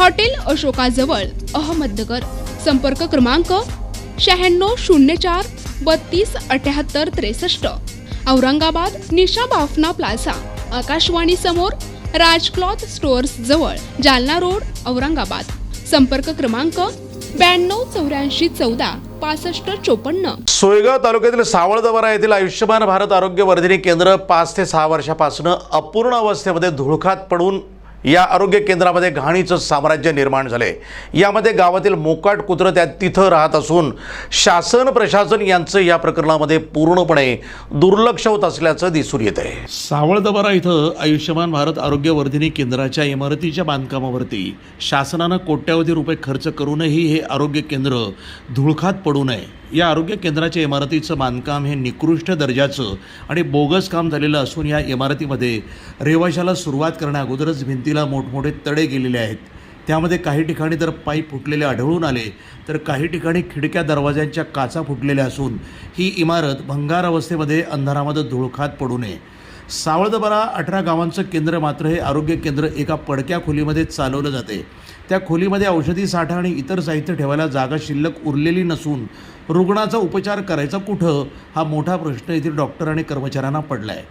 Hotel अशोकाजवळ अहमदनगर. संपर्क क्रमांक शहाण्णव शून्य चार बत्तीस अठ्याहत्तर त्रेसष्ट. औरंगाबाद निशा बाफना प्लाझा. आकाशवाणी समोर राजक्लॉथ स्टोअर्स जवळ जालना रोड औरंगाबाद. संपर्क क्रमांक ब्याण्णव चौऱ्याऐंशी चौदा पासष्ट चोपन्न. सोयगाव तालुक्यातील सावळदवारा येथील आयुष्यमान भारत आरोग्य वर्धिनी केंद्र पाच ते सहा वर्षापासून अपूर्ण अवस्थेमध्ये धुळखात पडून या आरोग्य केंद्रामध्ये घाणीचं साम्राज्य निर्माण झाले. यामध्ये गावातील मोकाट कुत्रं त्या तिथं राहत असून शासन प्रशासन यांचं या प्रकरणामध्ये पूर्णपणे दुर्लक्ष होत असल्याचं दिसून येत आहे सावळदबारा इथं आयुष्यमान भारत आरोग्यवर्धिनी केंद्राच्या इमारतीच्या बांधकामावरती शासनानं कोट्यावधी रुपये खर्च करूनही हे आरोग्य केंद्र धुळखात पडू नये. या आरोग्य केंद्राच्या इमारतीचं बांधकाम हे निकृष्ट दर्जाचं आणि बोगस काम झालेलं असून या इमारतीमध्ये रेवाशाला सुरुवात करण्याअगोदरच भिंतीला मोठमोठे तडे गेलेले आहेत. त्यामध्ये काही ठिकाणी तर पाईप फुटलेले आढळून आले तर काही ठिकाणी खिडक्या दरवाज्यांच्या काचा फुटलेल्या असून ही इमारत भंगार अवस्थेमध्ये अंधारामध्ये धुळखात पडू नये. सावळदबारा अठरा गावांचं केंद्र मात्र हे आरोग्य केंद्र एका पडक्या खोलीमध्ये चालवलं जाते. त्या खोलीमध्ये औषधी साठा आणि इतर साहित्य ठेवायला जागा शिल्लक उरलेली नसून रुग्णाचा उपचार करायचा कुठं? हा मोठा प्रश्न येथील डॉक्टर आणि कर्मचाऱ्यांना पडला आहे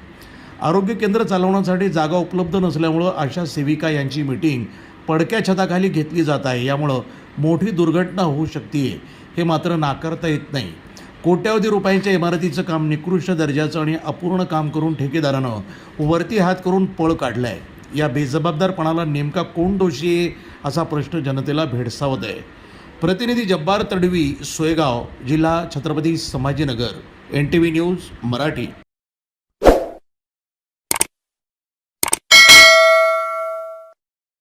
आरोग्य केंद्र चालवण्यासाठी जागा उपलब्ध नसल्यामुळं आशा सेविका यांची मिटिंग पडक्या छताखाली घेतली जात आहे. यामुळं मोठी दुर्घटना होऊ शकते हे मात्र नाकारता येत नाही. कोट्यावधी रुपयांच्या इमारतीचं काम निकृष्ट दर्जाचं आणि अपूर्ण काम करून ठेकेदारानं वरती हात करून पळ काढला आहे या बेजबाबदारपणाला नेमका कोण दोषी आहे असा प्रश्न जनतेला भेडसावत आहे. प्रतिनिधी जब्बार तडवी सोयगाव जिल्हा Chhatrapati Sambhajinagar N T V news Marathi.